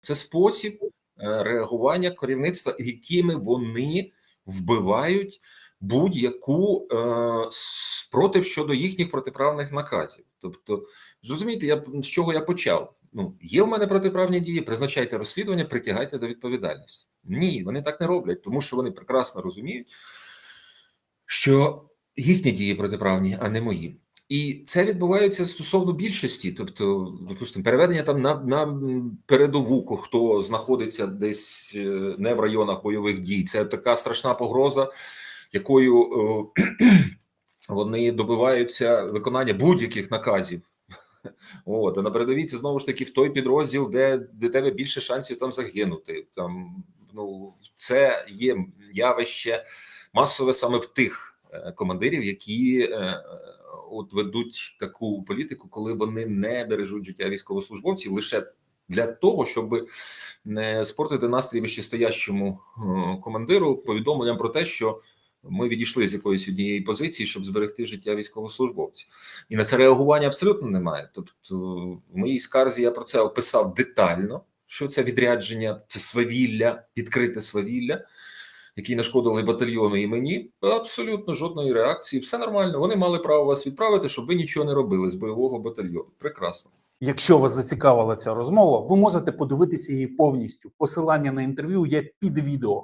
Це спосіб е, реагування керівництва, якими вони вбивають будь-яку е, спротив щодо їхніх протиправних наказів. Тобто, зрозумієте, я з чого я почав? Ну, є в мене протиправні дії, призначайте розслідування, притягайте до відповідальності. Ні, вони так не роблять, тому що вони прекрасно розуміють, що їхні дії протиправні, а не мої. І це відбувається стосовно більшості, тобто, допустимо, переведення там на на передову, хто знаходиться десь е, не в районах бойових дій. Це така страшна погроза, якою е, вони добиваються виконання будь-яких наказів. От, а на передовій це знову ж таки в той підрозділ, де де тебе більше шансів там загинути. Там ну це є явище масове саме в тих е, командирів, які от ведуть таку політику, коли вони не бережуть життя військовослужбовців лише для того, щоб не спортити настрій вищестоящому е, командиру повідомленням про те, що ми відійшли з якоїсь однієї позиції, щоб зберегти життя військовослужбовців, і на це реагування абсолютно немає. Тобто, в моїй скарзі я про це описав детально. Що це відрядження, це свавілля, відкрите свавілля, які нашкодили батальйону і мені. Абсолютно жодної реакції. Все нормально. Вони мали право вас відправити, щоб ви нічого не робили з бойового батальйону. Прекрасно. Якщо вас зацікавила ця розмова, ви можете подивитися її повністю. Посилання на інтерв'ю є під відео.